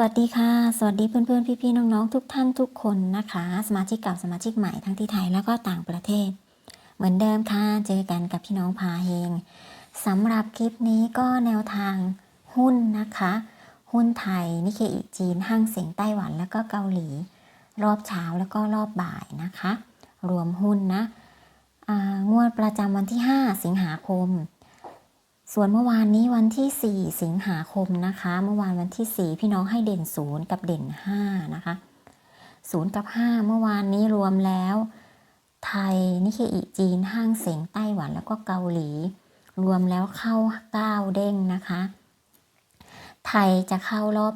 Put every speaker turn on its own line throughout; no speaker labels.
วัสดีค่ะ สวัสดีเพื่อนๆ พี่ๆ น้องๆ ทุกท่านทุกคนนะคะ สมาชิกเก่าสมาชิกใหม่ทั้งที่ไทยแล้วก็ต่างประเทศ เหมือนเดิมค่ะ เจอกันกับพี่น้องพาเฮงสำหรับคลิปนี้ก็แนวทางหุ้นนะคะ หุ้นไทยนิเคอิจีนห้างเสียงไต้หวันแล้วก็เกาหลี รอบเช้าแล้วก็รอบบ่ายนะคะ รวมหุ้นนะงวดประจำวันที่ 5 สิงหาคม ส่วนเมื่อวานนี้วันที่ 4 สิงหาคมนะคะ เมื่อวานวันที่ 4 พี่น้องให้เด่น 0 กับเด่น 5 นะคะ 0 กับ 5 เมื่อวานนี้รวมแล้ว ไทยนิเคอิจีนห้างเสงไต้หวันแล้วก็เกาหลี รวมแล้วเข้า 9 เด้งนะคะ ไทยจะเข้ารอบ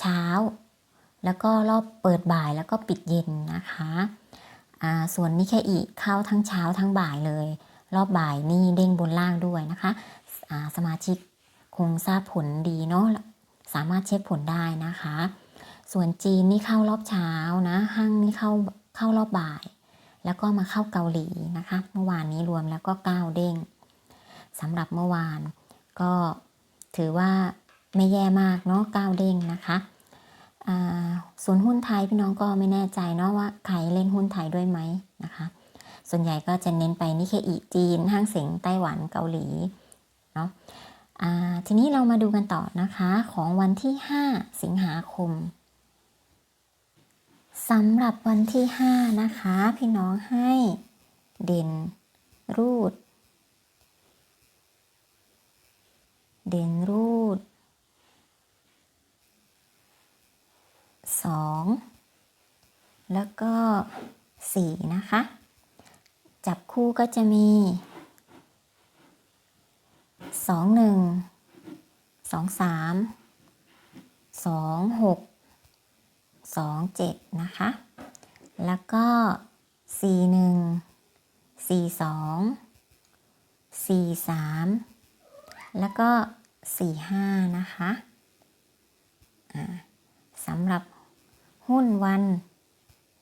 เช้า แล้วก็รอบเปิดบ่ายแล้วก็ปิดเย็นนะคะ ส่วนนิเคอิเข้าทั้งเช้าทั้งบ่ายเลย รอบบ่ายนี่เด้งบนล่างด้วยนะคะาสมาชิกคงทราบผลดีเนาะสามารถเช็คผลได้นะคะ ส่วนจีนนี่เข้ารอบเช้านะห้างนี่เข้าเข้ารอบบ่าย แล้วก็มาเข้าเกาหลีนะคะ เมื่อวานนี้รวมแล้วก็9เด้งสำหรับเมื่อวานก็ถือว่าไม่แย่มากเนาะ9เด้งนะคะส่วนหุ้นไทยพี่น้องก็ไม่แน่ใจเนาะว่าใครเล่นหุ้นไทยด้วยไหมนะคะ ส่วนใหญ่ก็จะเน้นไปนิเคอิจีน ห้างเสียงไต้หวันเกาหลีเนาะอ่าทีนี้เรามาดูกันต่อนะคะของวันที่ 5 สิงหาคมสำหรับวันที่ 5 นะคะ พี่น้องให้เด่น รูด เด่นรูด 2 แล้วก็ 4 นะคะ จับคู่ก็จะมีสองหนึ่งสองสามสองหกสองเจ็ดนะคะ แล้วก็สี่หนึ่งสี่สองสี่สามแล้วก็สี่ห้านะคะสำหรับหุ้นวัน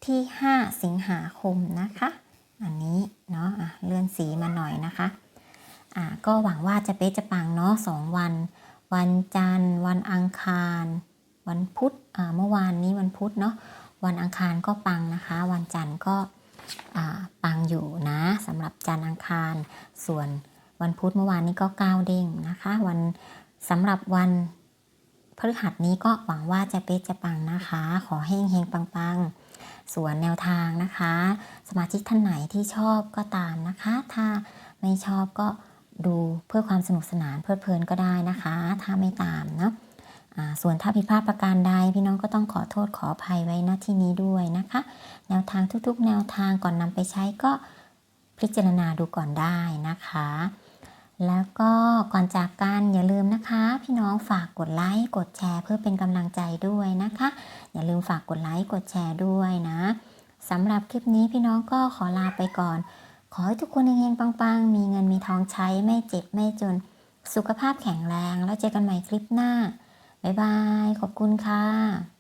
ที่ 5 สิงหาคมนะคะ อันนี้เนาะะเลื่อนสีมาหน่อยนะคะอ่าก็หวังว่าจะเป๊ะจะปังเนาะสองวัน วันจันทร์ วันอังคาร วันพุธอ่าเมื่อวานนี้วันพุธเนาะวันอังคารก็ปังนะคะ วันจันทร์ก็อ่าปังอยู่นะสำหรับจันทร์อังคาร ส่วนวันพุธเมื่อวานนี้ก็ก้าวเด้งนะคะ วันสำหรับวันพฤหัสนี้ก็หวังว่าจะเป๊ะจะปังนะคะ ขอให้เฮงปัง ส่วนแนวทางนะคะ สมาชิกท่านไหนที่ชอบก็ตามนะคะ ถ้าไม่ชอบก็ดูเพื่อความสนุกสนานเพลิดเพลินก็ได้นะคะ ถ้าไม่ตามเนาะส่วนถ้าผิดพลาดประการใดพี่น้องก็ต้องขอโทษขออภัยไว้ณที่นี้ด้วยนะคะ แนวทางทุกๆ แนวทางก่อนนำไปใช้ก็พิจารณาดูก่อนได้นะคะ แล้วก็ก่อนจากกันอย่าลืมนะคะ พี่น้องฝากกดไลค์กดแชร์เพื่อเป็นกำลังใจด้วยนะคะ อย่าลืมฝากกดไลค์กดแชร์ด้วยนะสำหรับคลิปนี้พี่น้องก็ขอลาไปก่อน ขอให้ทุกคนเฮงๆปังๆ มีเงินมีทองใช้ไม่เจ็บไม่จน สุขภาพแข็งแรง แล้วเจอกันใหม่คลิปหน้า บ๊ายบาย ขอบคุณค่ะ